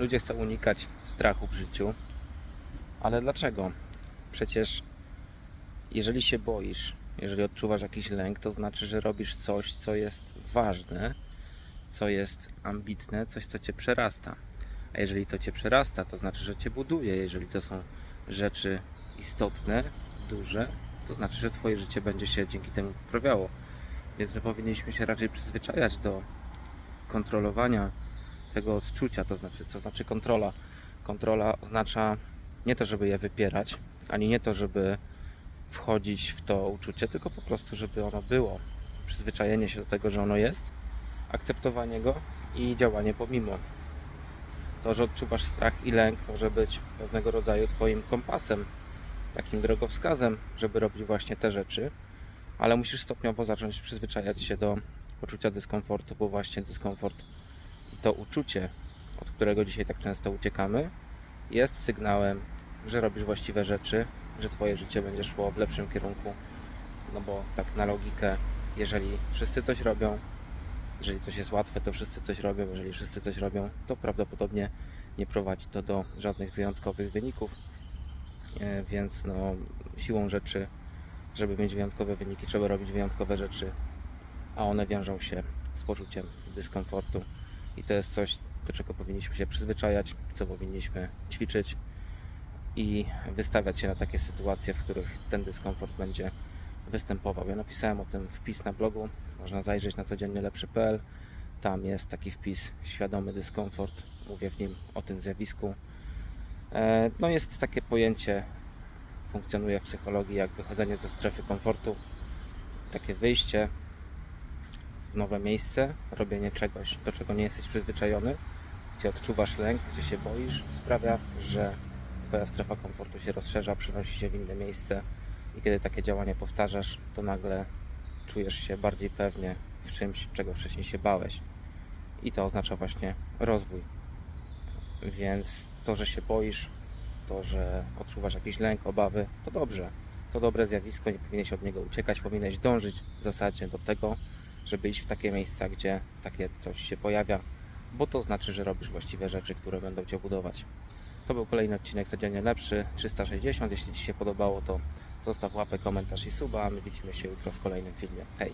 Ludzie chcą unikać strachu w życiu. Ale dlaczego? Przecież jeżeli się boisz, jeżeli odczuwasz jakiś lęk, to znaczy, że robisz coś, co jest ważne, co jest ambitne, coś, co cię przerasta. A jeżeli to cię przerasta, to znaczy, że cię buduje. Jeżeli to są rzeczy istotne, duże, to znaczy, że twoje życie będzie się dzięki temu poprawiało. Więc my powinniśmy się raczej przyzwyczajać do kontrolowania tego odczucia, to znaczy, co znaczy kontrola. Kontrola oznacza nie to, żeby je wypierać, ani nie to, żeby wchodzić w to uczucie, tylko po prostu, żeby ono było. Przyzwyczajenie się do tego, że ono jest, akceptowanie go i działanie pomimo. To, że odczuwasz strach i lęk, może być pewnego rodzaju Twoim kompasem, takim drogowskazem, żeby robić właśnie te rzeczy, ale musisz stopniowo zacząć przyzwyczajać się do poczucia dyskomfortu, bo właśnie dyskomfort to uczucie, od którego dzisiaj tak często uciekamy, jest sygnałem, że robisz właściwe rzeczy, że Twoje życie będzie szło w lepszym kierunku. No bo tak na logikę, jeżeli wszyscy coś robią, jeżeli coś jest łatwe, to wszyscy coś robią, jeżeli wszyscy coś robią, to prawdopodobnie nie prowadzi to do żadnych wyjątkowych wyników. E, Więc no, siłą rzeczy, żeby mieć wyjątkowe wyniki, trzeba robić wyjątkowe rzeczy, a one wiążą się z poczuciem dyskomfortu. I to jest coś, do czego powinniśmy się przyzwyczajać, co powinniśmy ćwiczyć i wystawiać się na takie sytuacje, w których ten dyskomfort będzie występował. Ja napisałem o tym wpis na blogu, można zajrzeć na codziennie lepszy.pl. Tam jest taki wpis świadomy dyskomfort. Mówię w nim o tym zjawisku. E, No jest takie pojęcie, funkcjonuje w psychologii jak wychodzenie ze strefy komfortu, takie wyjście nowe miejsce, robienie czegoś, do czego nie jesteś przyzwyczajony, gdzie odczuwasz lęk, gdzie się boisz, sprawia, że Twoja strefa komfortu się rozszerza, przenosi się w inne miejsce i kiedy takie działanie powtarzasz, to nagle czujesz się bardziej pewnie w czymś, czego wcześniej się bałeś. I to oznacza właśnie rozwój. Więc to, że się boisz, to, że odczuwasz jakiś lęk, obawy, to dobrze. To dobre zjawisko, nie powinieneś od niego uciekać, powinieneś dążyć w zasadzie do tego, żeby iść w takie miejsca, gdzie takie coś się pojawia, bo to znaczy, że robisz właściwe rzeczy, które będą Cię budować. To był kolejny odcinek Codziennie Lepszy 360. Jeśli Ci się podobało, to zostaw łapę, komentarz i suba, my widzimy się jutro w kolejnym filmie. Hej!